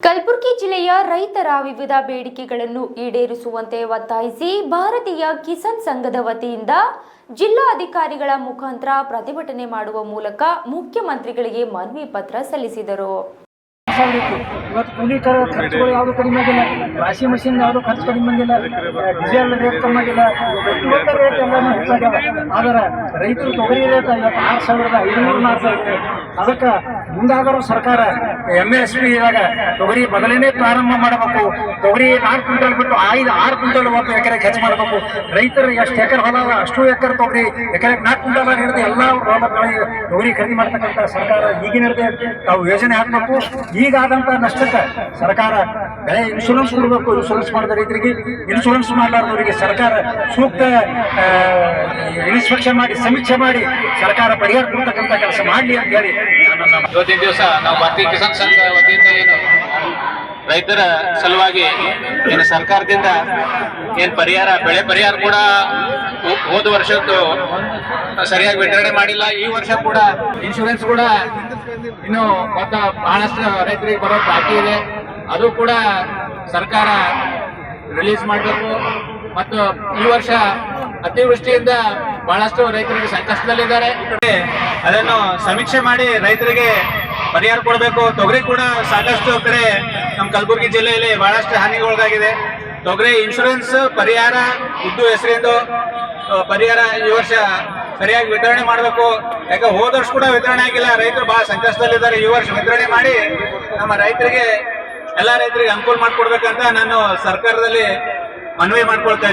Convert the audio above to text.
ಕಲಬುರಗಿ ಜಿಲ್ಲೆಯ ರೈತರ ವಿವಿಧ ಬೇಡಿಕೆಗಳನ್ನು ಈಡೇರಿಸುವಂತೆ ಒತ್ತಾಯಿಸಿ ಭಾರತೀಯ ಕಿಸಾನ್ ಸಂಘದ ವತಿಯಿಂದ ಜಿಲ್ಲಾಧಿಕಾರಿಗಳ ಮುಖಾಂತರ ಪ್ರತಿಭಟನೆ ಮಾಡುವ ಮೂಲಕ ಮುಖ್ಯಮಂತ್ರಿಗಳಿಗೆ ಮನವಿ ಪತ್ರ ಸಲ್ಲಿಸಿದರು. ಮುಂದಾದರೂ ಸರ್ಕಾರ ಎಂ ಎಸ್ ಪಿ ಇವಾಗ ತೊಗರಿ ಮೊದಲನೇ ಪ್ರಾರಂಭ ಮಾಡಬೇಕು. ತೊಗರಿ ನಾಲ್ಕು ಕ್ವಿಂಟಲ್ ಬಿಟ್ಟು ಐದು, ಆರು ಕ್ವಿಂಟಲ್ ಒಂದು ಎಕರೆಗೆ ಹೆಚ್ಚು ಮಾಡಬೇಕು. ರೈತರು ಎಷ್ಟು ಎಕರೆ ಹೊಲ ಅಷ್ಟು ಎಕರೆ ತೊಗರಿ ಎಕರೆಗೆ ನಾಲ್ಕು ಕ್ವಿಂಟಲ್ ಹಿಡಿದು ಎಲ್ಲ ಹೊಲಗಳಿಗೆ ತೊಗರಿ ಖರೀದಿ ಮಾಡ್ತಕ್ಕಂಥ ಸರ್ಕಾರ ಈಗಿನ ತಾವು ಯೋಜನೆ ಹಾಕಬೇಕು. ಈಗಾದಂಥ ನಷ್ಟಕ್ಕೆ ಸರ್ಕಾರ ಬೆಳೆ ಇನ್ಶೂರೆನ್ಸ್ ಕೊಡಬೇಕು. ಇನ್ಶೂರೆನ್ಸ್ ಮಾಡಿದ ರೈತರಿಗೆ ಇನ್ಶೂರೆನ್ಸ್ ಮಾಡಲಾರ್ದವರಿಗೆ ಸರ್ಕಾರ ಸೂಕ್ತ ಇನ್ಸ್ಪೆಕ್ಷನ್ ಮಾಡಿ, ಸಮೀಕ್ಷೆ ಮಾಡಿ ಸರ್ಕಾರ ಪರಿಹಾರ ಕೊಡ್ತಕ್ಕಂಥ ಕೆಲಸ ಮಾಡಲಿ ಅಂತ ಹೇಳಿ ಇವತ್ತಿನ ದಿವಸ ನಾವು ಭಾರತೀಯ ಕಿಸಾನ್ ಸಂಘ ವತಿಯಿಂದ ಏನು ರೈತರ ಸಲುವಾಗಿ ಏನು ಸರ್ಕಾರದಿಂದ ಏನು ಪರಿಹಾರ, ಬೆಳೆ ಪರಿಹಾರ ಕೂಡ ಹೋದ ವರ್ಷದ್ದು ಸರಿಯಾಗಿ ವಿತರಣೆ ಮಾಡಿಲ್ಲ. ಈ ವರ್ಷ ಕೂಡ ಇನ್ಶೂರೆನ್ಸ್ ಕೂಡ ಇನ್ನು ಮೊತ್ತ ಬಹಳಷ್ಟು ರೈತರಿಗೆ ಬರೋ ಬಾಕಿ ಇದೆ. ಅದು ಕೂಡ ಸರ್ಕಾರ ರಿಲೀಸ್ ಮಾಡಬೇಕು. ಮತ್ತು ಈ ವರ್ಷ ಅತಿವೃಷ್ಟಿಯಿಂದ ಬಹಳಷ್ಟು ರೈತರಿಗೆ ಸಂಕಷ್ಟದಲ್ಲಿದ್ದಾರೆ. ಅದನ್ನು ಸಮೀಕ್ಷೆ ಮಾಡಿ ರೈತರಿಗೆ ಪರಿಹಾರ ಕೊಡಬೇಕು. ತೊಗರಿ ಕೂಡ ಸಾಕಷ್ಟು ಕಡೆ ನಮ್ಮ ಕಲಬುರಗಿ ಜಿಲ್ಲೆಯಲ್ಲಿ ಬಹಳಷ್ಟು ಹಾನಿಗೊಳಗಾಗಿದೆ. ತೊಗರಿ ಇನ್ಶೂರೆನ್ಸ್ ಪರಿಹಾರ ಇದ್ದು ಹೆಸರಿಂದು ಪರಿಹಾರ ಈ ವರ್ಷ ಸರಿಯಾಗಿ ವಿತರಣೆ ಮಾಡಬೇಕು. ಯಾಕೆ ಹೋದ ವರ್ಷ ಕೂಡ ವಿತರಣೆ ಆಗಿಲ್ಲ. ರೈತರು ಬಹಳ ಸಂಕಷ್ಟದಲ್ಲಿದ್ದಾರೆ. ಈ ವರ್ಷ ವಿತರಣೆ ಮಾಡಿ ನಮ್ಮ ರೈತರಿಗೆ, ಎಲ್ಲ ರೈತರಿಗೆ ಅನುಕೂಲ ಮಾಡಿಕೊಡ್ಬೇಕಂತ ನಾನು ಸರ್ಕಾರದಲ್ಲಿ ಮನವಿ ಮಾಡ್ಕೊಳ್ತಾ